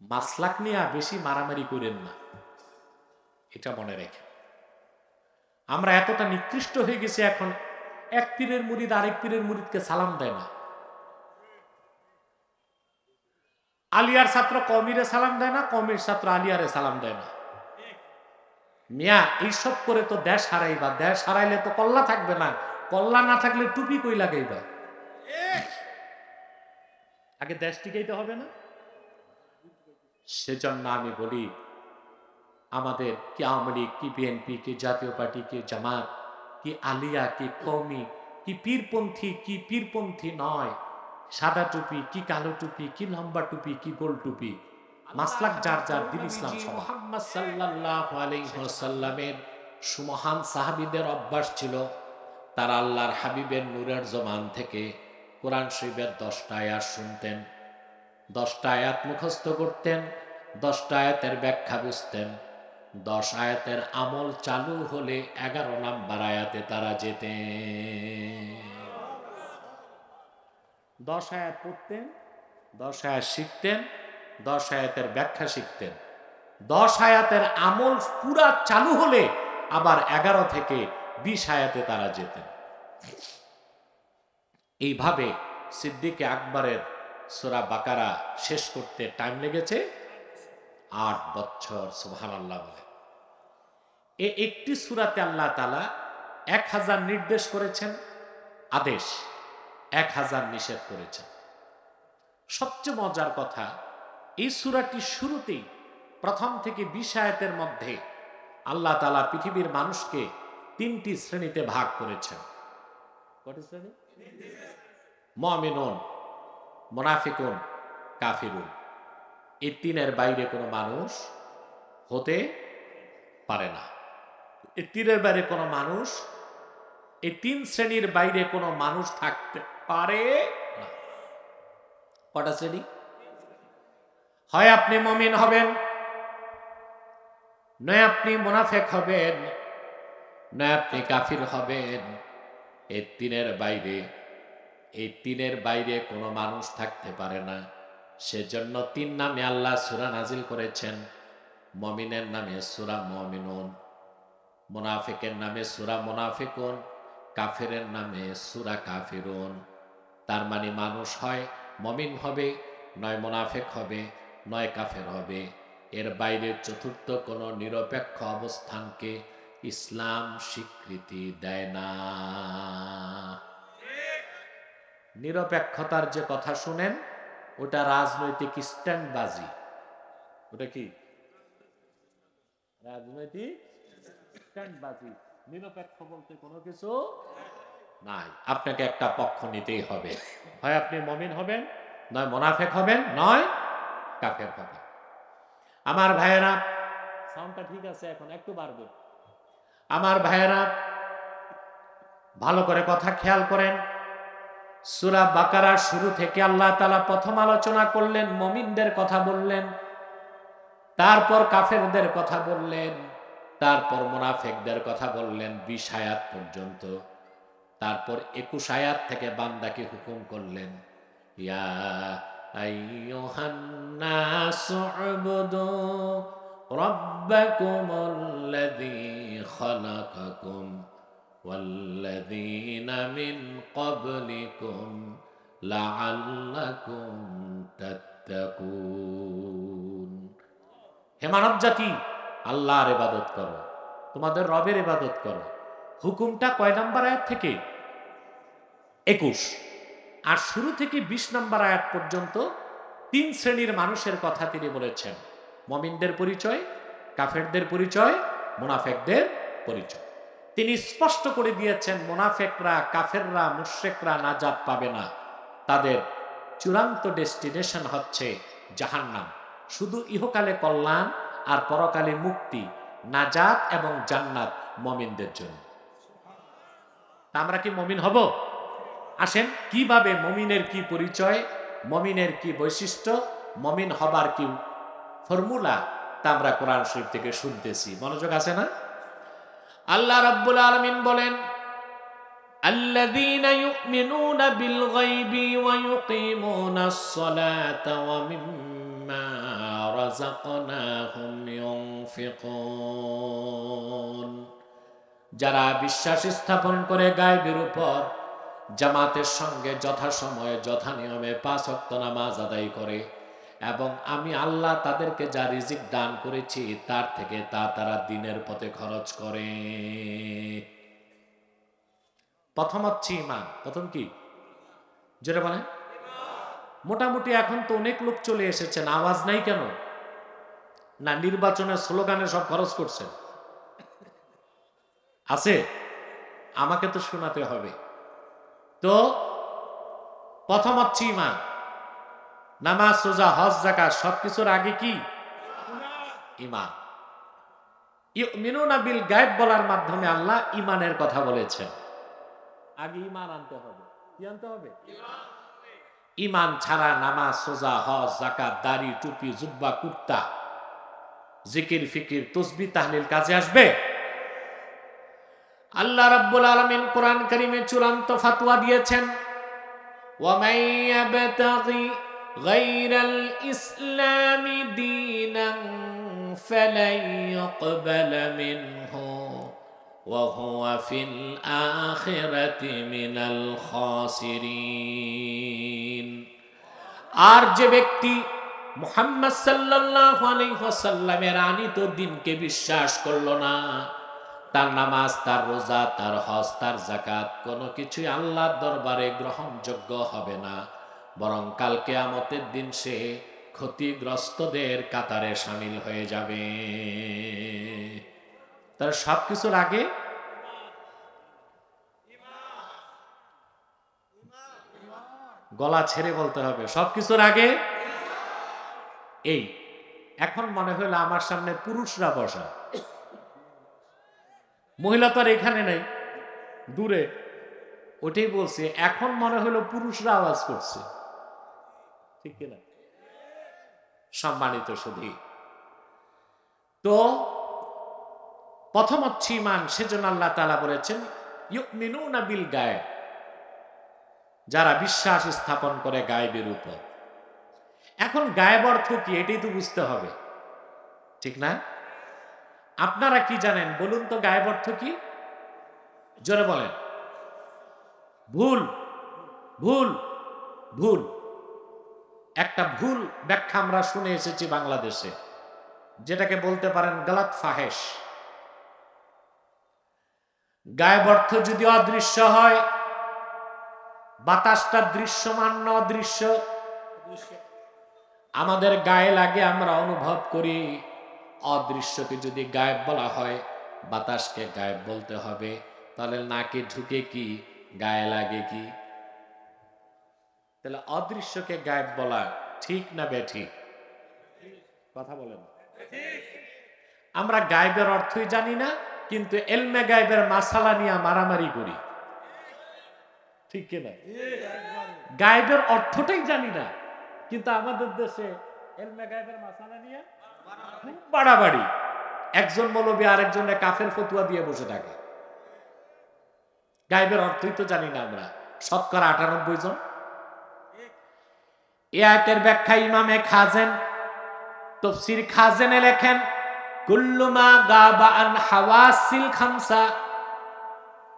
Maslak নিয়ে বেশি মারামারি করেন না। এটা মনে রেখে আমরা এতটা নিকৃষ্ট হয়ে গেছি এখন, এক পীরের মুরিদ আরেক পীরের মুরিদকে সালাম দেয় না। আলিয়ার ছাত্র কমিরে সালাম দেয় না, কমির ছাত্র আলিয়ারে সালাম দেয় না। মিয়া, এইসব করে তো দেশ হারাইবা, দেশ হারাইলে তো কল্লা থাকবে না, কল্লা না থাকলে টুপি কই লাগাইবা? আগে দেশ টিকাইতে হবে না? সেজন্য আমি বলি, আমাদের কি আওয়ামী লীগ, কি বিএনপি, কি জাতীয় পার্টি, কি জামাত, কি আলিয়া, কি কৌমি কি পীরপন্থী কি পীরপন্থী নয়, সাদা টুপি, কি কালো টুপি, কি লম্বা টুপি, কি গোল টুপি, মাসলাক যার যার দিন ইসলাম মোহাম্মদ সুমহান সাহাবীদের অভ্যাস ছিল, তারা আল্লাহর হাবিবের নূরের জমান থেকে কোরআন শরীফের দশটা আয়াত শুনতেন। দশটা আয়াত মুখস্থ করতেন দশটা আয়াতের ব্যাখ্যা বুঝতেন। দশ আয়াতের আমল চালু হলে এগারো নাম্বার আয়াতে তারা যেতেন। দশ আয়াত পড়তেন দশ আয়াত শিখতেন দশ আয়াতের ব্যাখ্যা শিখতেন। দশ আয়াতের আমল পুরা চালু হলে আবার এগারো থেকে বিশ আয়াতে তারা যেতেন। এইভাবে সিদ্দিকে আকবরের সোরা বাকারা শেষ করতে টাইম লেগেছে আট বছর সুহান আল্লাহ বলে। এ একটি সুরাতে আল্লাহ তালা এক হাজার নির্দেশ করেছেন আদেশ এক হাজার নিষেধ করেছেন। সবচেয়ে মজার কথা এই সুরাটি শুরুতেই প্রথম থেকে বিশ আয়াতের মধ্যে আল্লাহ তালা পৃথিবীর মানুষকে তিনটি শ্রেণীতে ভাগ করেছেন। কটি শ্রেণি। মমিনুন মোনাফিকুন, কাফিরুন। এই তিনের বাইরে কোনো মানুষ হতে পারে না। এই তিনের বাইরে কোনো মানুষ, এই তিন শ্রেণির বাইরে কোনো মানুষ থাকতে পারে না। কটা শ্রেণি? হয় আপনি মমিন হবেন, নয় আপনি মোনাফেক হবেন, নয় আপনি কাফির হবেন। এই তিনের বাইরে এই তিনের বাইরে কোনো মানুষ থাকতে পারে না। সেজন্য তিন নামে আল্লাহ সুরা নাজিল করেছেন। মমিনের নামে সুরা মমিনুন, মোনাফিকের নামে সুরা মোনাফিকুন, কাফেরের নামে সুরা কাফিরুন। তার মানে মানুষ হয়, মমিন হবে, নয় মোনাফেক হবে, নয় কাফের হবে। এর বাইরে চতুর্থ কোনো নিরপেক্ষ অবস্থানকে ইসলাম স্বীকৃতি দেয় না। নিরপেক্ষতার যে কথা শুনেন, ওটা রাজনৈতিক স্ট্যান্ডবাজি। ওটা কি? রাজনৈতিক স্ট্যান্ডবাজি। নিরপেক্ষ বলতে কোনো কিছু নাই। আপনাকে একটা পক্ষ নিতেই হবে। হয় আপনি মমিন হবেন, নয় মোনাফেক হবেন, নয় কাফের হবেন। আমার ভাইয়েরা, সাউন্ডটা ঠিক আছে এখন, একটু বাড়বে। আমার ভাইয়েরা, ভালো করে কথা খেয়াল করেন। সুরা বাকারার শুরু থেকে আল্লাহ তালা প্রথম আলোচনা করলেন, মমিনদের কথা বললেন, তারপর কাফেরদের কথা বললেন, তারপর মোনাফেকদের কথা বললেন, বিশ আয়াত পর্যন্ত। তারপর একুশ আয়াত থেকে বান্দাকে হুকুম করলেন, ইয়া والذين من قبلكم لعلكم تتقون হে মানব জাতি আল্লাহর ইবাদত করো তোমাদের রবের ইবাদত করো হুকুমটা কয় নাম্বার আয়াত থেকে একুশ আর শুরু থেকে বিশ নাম্বার আয়াত পর্যন্ত তিন শ্রেণীর মানুষের কথা তিনি বলেছেন মমিনদের পরিচয় কাফেরদের পরিচয় মুনাফেকদের পরিচয় তিনি স্পষ্ট করে দিয়েছেন, মোনাফেকরা, কাফেররা, মুশ্রেকরা নাজাত পাবে না। তাদের চূড়ান্ত ডেস্টিনেশন হচ্ছে জাহান্নাম। শুধু ইহকালে কল্যাণ আর পরকালে মুক্তি নাজাত এবং জান্নাত মমিনদের জন্য। আমরা কি মমিন হব? আসেন, কীভাবে মমিনের কি পরিচয়, মমিনের কি বৈশিষ্ট্য, মমিন হবার কি ফর্মুলা তা আমরা কোরআন শরীফ থেকে শুনতেছি। মনোযোগ আছে না? আল্লাহ রাব্বুল আলমিন বলেন الذين يؤمنون بالغيب ويقيمون الصلاة ومما رزقناهم ينفقون যারা বিশ্বাস স্থাপন করে গায়েবের উপর, জামাতের সঙ্গে যথাসময়ে যথা নিয়মে পাঁচ অক্ত নামাজ আদায় করে। এবং আমি আল্লাহ তাদেরকে যা রিজিক দান করেছি, তার থেকে তা তারা দিনের পথে খরচ করে। প্রথম হচ্ছে ইমান প্রথম কি? যেটা বলেন। মোটামুটি এখন তো অনেক লোক চলে এসেছেন, আওয়াজ নাই কেন? না, নির্বাচনের স্লোগানে সব খরচ করছেন আছে? আমাকে তো শোনাতে হবে। তো, প্রথম হচ্ছে ইমান নামাজ সোজা হজ জাকাত সবকিছুর আগে কি? ইমান মিনুনা বিল গায়েব বলার মাধ্যমে আল্লাহ ইমানের কথা বলেছেন। আগে ইমান আনতে হবে। কি আনতে হবে? ইমান ছাড়া নামাজ সোজা হজ জাকাত দাড়ি টুপি জুব্বা কুর্তা জিকির ফিকির তসবি তাহলিল কাজে আসবে? আল্লাহ রাব্বুল আলামিন কোরআন কারীমে চূড়ান্ত ফাতোয়া দিয়েছেন। ওয়ামান ইয়াবতাগি গায়রাল ইসলামি দীনান ফালান ইউকবালা মিনহু وهو في الآخرة من الخاسرين আর যে ব্যক্তি মুহাম্মদ সাল্লাল্লাহু আলাইহি ওয়াসাল্লামের আনিত দিনকে বিশ্বাস করলো না তার নামাজ তার রোজা তার হজ তার জাকাত কোনো কিছুই আল্লাহর দরবারে গ্রহণযোগ্য হবে না বরং কাল কেয়ামতের দিন সে ক্ষতিগ্রস্তদের কাতারে সামিল হয়ে যাবে। তার সব কিছুর আগে গলা ছেড়ে বলতে হবে সব কিছুর আগে এই, এখন মনে হলো আমার সামনে পুরুষরা বসা। মহিলা তো আর এখানে নেই, দূরে। ওটাই বলছে, এখন মনে হলো পুরুষরা আওয়াজ করছে। ঠিক কিনা? সম্মানিত শুধু তো প্রথম হচ্ছে ইমান সেজন্য আল্লাহ তালা বলেছেন, ইউমিনুনা বিল গায়েব। যারা বিশ্বাস স্থাপন করে গায়েবের উপর। এখন গায়েব অর্থ কি এটাই তো বুঝতে হবে। ঠিক না? আপনারা কি জানেন? বলুন তো গায়েব অর্থ কি? জোরে বলেন। ভুল ভুল ভুল। একটা ভুল ব্যাখ্যা আমরা শুনে এসেছি বাংলাদেশে, যেটাকে বলতে পারেন গলত ফাহেশ। গায়েব অর্থ যদি অদৃশ্য হয়, বাতাসটা দৃশ্যমান অদৃশ্য? আমাদের গায়ে লাগে, আমরা অনুভব করি অদৃশ্যকে যদি গায়েব বলা হয়, বাতাসকে গায়েব বলতে হবে, তাহলে নাকে ঢুকে কি, গায়ে লাগে কি? তাহলে অদৃশ্যকে গায়েব বলা ঠিক না বেঠিক? কথা বলেন। আমরা গায়েবের অর্থই জানি না, কিন্তু এলমে গায়েবের মাসালা নিয়ে মারামারি করি। ঠিক কিনা গায়েবের অর্থটাই জানি না, কিন্তু আমাদের দেশে এলমে গায়েবের মাসালা নিয়ে বাড়াবাড়ি। একজন মৌলবী আরেকজনে কাফের ফতুয়া দিয়ে বসে থাকে। গায়েবের অর্থই তো জানি না আমরা। শতকরা আটানব্বই জন। ব্যাখ্যা ইমামে খাজেন, তফসির খাজেনে লেখেন, কুল্লুমা গাবা আন হাওয়াসিল খামসা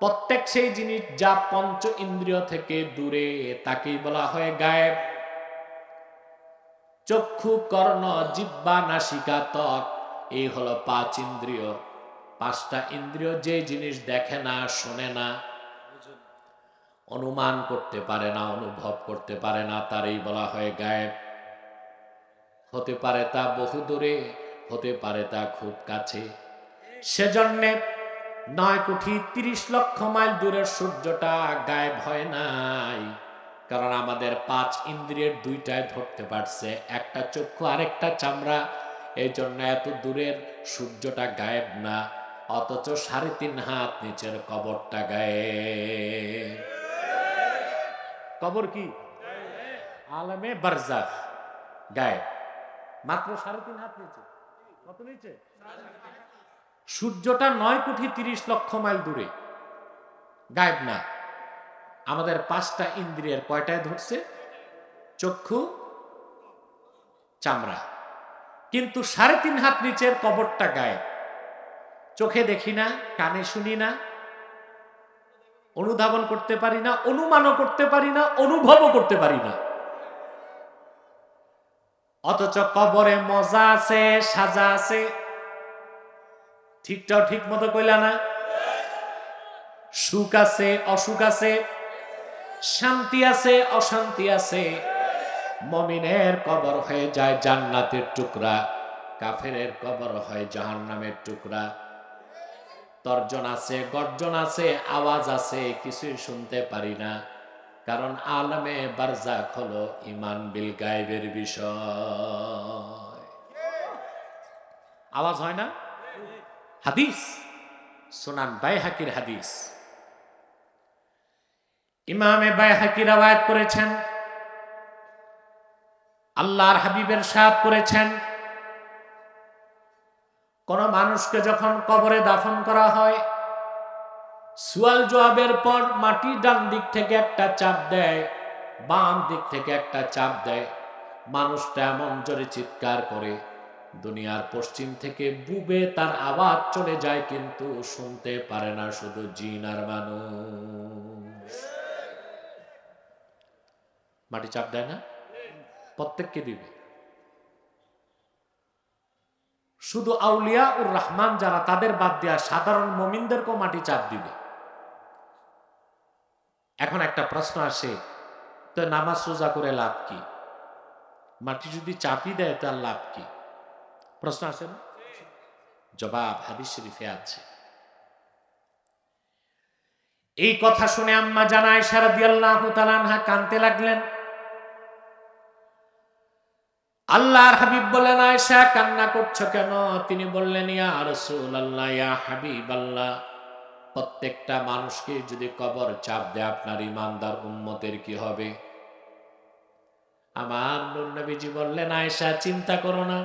প্রত্যেক সেই জিনিস যা পঞ্চ ইন্দ্রিয় থেকে দূরে, তাকেই বলা হয় গায়েব। চক্ষু, কর্ণ জিব্বা নাসিকা, ত্বক, এই হলো পাঁচ ইন্দ্রিয়। পাঁচটা ইন্দ্রিয় যে জিনিস দেখে না, শোনে না অনুমান করতে পারে না, অনুভব করতে পারে না, তারই বলা হয় গায়েব। হতে পারে তা বহু দূরে, হতে পারে তা খুব কাছে। সেজন্যে নয় কোটি তিরিশ লক্ষ মাইল দূরের সূর্যটা গায়েব হয় নাই, কারণ আমাদের পাঁচ ইন্দ্রিয়ের দুইটায় ধরতে পারছে, একটা চক্ষু, আরেকটা চামড়া। এই জন্য এত দূরের সূর্যটা গায়েব না, অথচ সাড়ে তিন হাত নিচের কবরটা গায়েব। কবর কি? আলমে বারজাখ গায়ে মাত্র সাড়ে তিন হাত নিচে। কত নিচে? সূর্যটা নয় কোটি তিরিশ লক্ষ মাইল দূরে। গায়েব না। আমাদের পাঁচটা ইন্দ্রিয়ের কয়টায় ধরছে? চক্ষু, চামড়া। কিন্তু সাড়ে তিন হাত নিচের কবরটা গায়ে চোখে দেখি না, কানে শুনি না অনুধাবন করতে পারি না, অনুমানও করতে পারি না, অনুভবও করতে পারি না। অথচ কবরে মজা আছে, সাজা আছে। ঠিকটাও ঠিক মতো কইলা না? সুখ আছে, অসুখ আছে। শান্তি আছে, অশান্তি আছে। মমিনের কবর হয়ে যায় জান্নাতের টুকরা, কাফেরের কবর হয় জাহান্নামের টুকরা। তর্জন আছে, গর্জন আছে, আওয়াজ আছে, কিছুই শুনতে পারি না। কারণ আলমে বারজাক হলো ইমান বিল গায়েবের বিষয়। আওয়াজ হয় না? হাদিস, সোনান বাইহাকির হাদিস। ইমামে বাইহাকি রাওয়ায়াত করেছেন, আল্লাহর হাবিবের সাপ করেছেন কোন মানুষকে যখন কবরে দাফন করা হয়, সুয়াল জবাবের পর মাটি ডান দিক থেকে একটা চাপ দেয়, বাম দিক থেকে একটা চাপ দেয়। মানুষটা এমন জোরে চিৎকার করে, দুনিয়ার পশ্চিম থেকে বুবে তার আওয়াজ চলে যায় কিন্তু শুনতে পারে না শুধু জিন আর মানুষ। মাটি চাপ দেয় না? প্রত্যেককে দিবে। শুধু আউলিয়া উর রহমান যারা তাদের বাদ দেয়া সাধারণ মমিনদেরকেও মাটি চাপ দিবে। এখন একটা প্রশ্ন আসে, তো নামাজ সোজা করে লাভ কি? মাটি যদি চাপই দেয়, তার লাভ কি? প্রশ্ন আসে না? জবাব হাদিস শরীফে আছে। এই কথা শুনে আম্মা জানায় সারাদিয়াল্লাহু তাআলা কানতে লাগলেন। আল্লাহর হাবিব বললেন আয়সা কান্না করছ কেন? তিনি বললেন, ইয়া রাসূলুল্লাহ, ইয়া হাবিবাল্লাহ, প্রত্যেকটা মানুষকে যদি কবর চাপ দেয়, আপনার ইমানদার উম্মতের কি হবে? আমার নবীজি বললেন আয়সা চিন্তা করো না।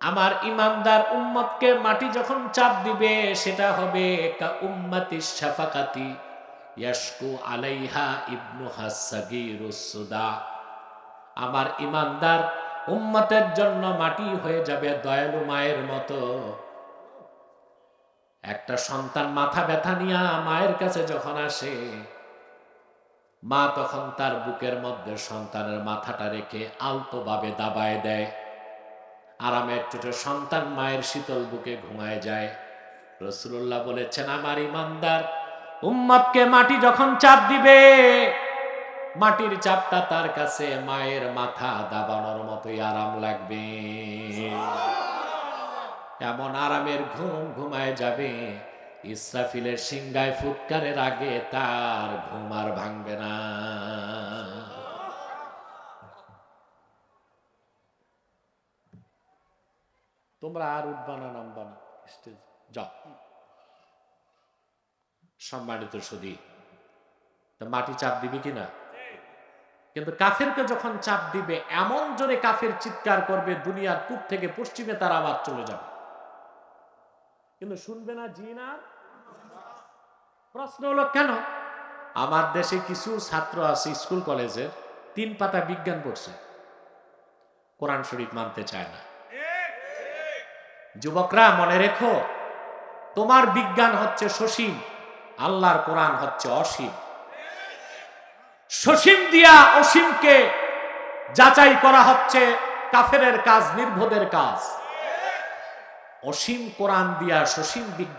আমার ইমানদার উম্মতকে মাটি যখন চাপ দিবে, সেটা হবে কা উম্মতি শাফাকাতি ইয়াশকু আলাইহা ইবনু হাসাগিরুস সুদা। আমার ইমানদার উম্মতের জন্য মাটি হয়ে যাবে দয়ালু মায়ের মতো। একটা সন্তান মাথা ব্যথা নিয়ে মায়ের কাছে যখন আসে, মা তখন তার বুকের মধ্যে সন্তানের মাথাটা রেখে আলতোভাবে দাবায় দেয়। আরামের চোটে সন্তান মায়ের শীতল বুকে ঘুমায় যায়। রসুল্লাহ বলেছেন, আমার ইমানদার উম্মতকে মাটি যখন চাপ দিবে মাটির চাপটা তার কাছে মায়ের মাথা দাবানোর মতোই আরাম লাগবে। এমন আরামের ঘুম ঘুমায় যাবে, ইসরাফিলের সিংগায় ফুৎকারের আগে তার ঘুম আর ভাঙবে না। তোমরা আর উঠবা না, নামবা স্টেজ। যাও। সম্মানিত সুদী মাটি চাপ দিবি কিনা কিন্তু কাফেরকে যখন চাপ দিবে, এমন জোরে কাফের চিৎকার করবে, দুনিয়ার পূব থেকে পশ্চিমে তার আবার চলে যাবে। কিন্তু শুনবে না জিন আর? প্রশ্ন হলো কেন? আমার দেশে কিছু ছাত্র আছে স্কুল কলেজের তিন পাতা বিজ্ঞান পড়ছে। কোরআন শরীফ মানতে চায় না। যুবকরা, মনে রেখো, তোমার বিজ্ঞান হচ্ছে সসীম, আল্লাহর কোরআন হচ্ছে অসীম। সসীম দিয়া অসীমকে যাচাই করা হচ্ছে কাফের কাজ, নির্ভদের কাজ। অসীম কোরআন দিয়া সসীম বিজ্ঞান